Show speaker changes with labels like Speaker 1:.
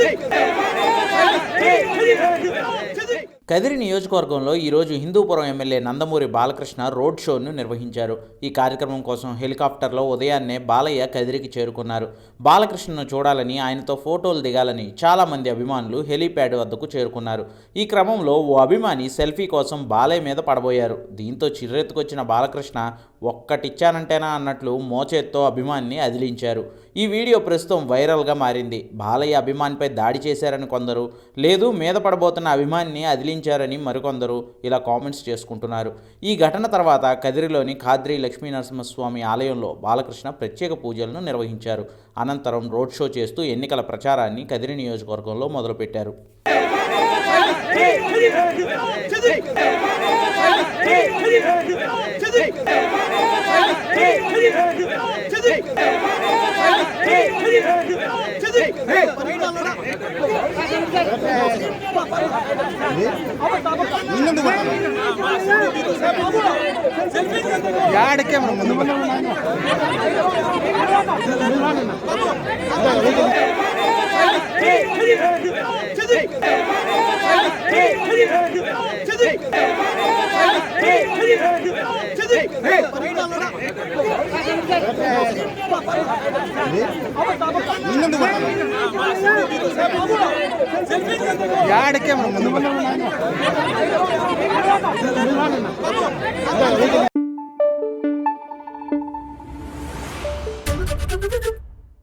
Speaker 1: Hey! Hey! Hey! Kadiri నియోజకవర్గంలో ఈరోజు Hindupur MLA Nandamuri Balakrishna road షోను నిర్వహించారు. ఈ కార్యక్రమం కోసం హెలికాప్టర్లో ఉదయాన్నే బాలయ్య కదిరికి చేరుకున్నారు. బాలకృష్ణను చూడాలని ఆయనతో ఫోటోలు దిగాలని చాలామంది అభిమానులు హెలీప్యాడ్ వద్దకు చేరుకున్నారు. ఈ క్రమంలో ఓ అభిమాని సెల్ఫీ కోసం బాలయ్య మీద పడబోయారు. దీంతో చిర్రెత్తుకొచ్చిన బాలకృష్ణ ఒక్కటిచ్చానంటేనా అన్నట్లు మోచేత్తో అభిమాన్ని అదిలించారు. ఈ వీడియో ప్రస్తుతం వైరల్గా మారింది. బాలయ్య అభిమానిపై దాడి చేశారని కొందరు లేదు మీద పడబోతున్న అభిమానిని అదిలించారని మరికొందరు ఇలా కామెంట్స్ చేసుకుంటున్నారు. ఈ ఘటన తర్వాత కదిరిలోని ఖాద్రి లక్ష్మీనరసింహస్వామి ఆలయంలో బాలకృష్ణ ప్రత్యేక పూజలను నిర్వహించారు. అనంతరం రోడ్ షో చేస్తూ ఎన్నికల ప్రచారాన్ని కదిరి నియోజకవర్గంలో మొదలుపెట్టారు.
Speaker 2: యాడ్ కెమెరా ముందు యాడ్ ಯಾಡಕ್ಕೆ ಮುಂದೆ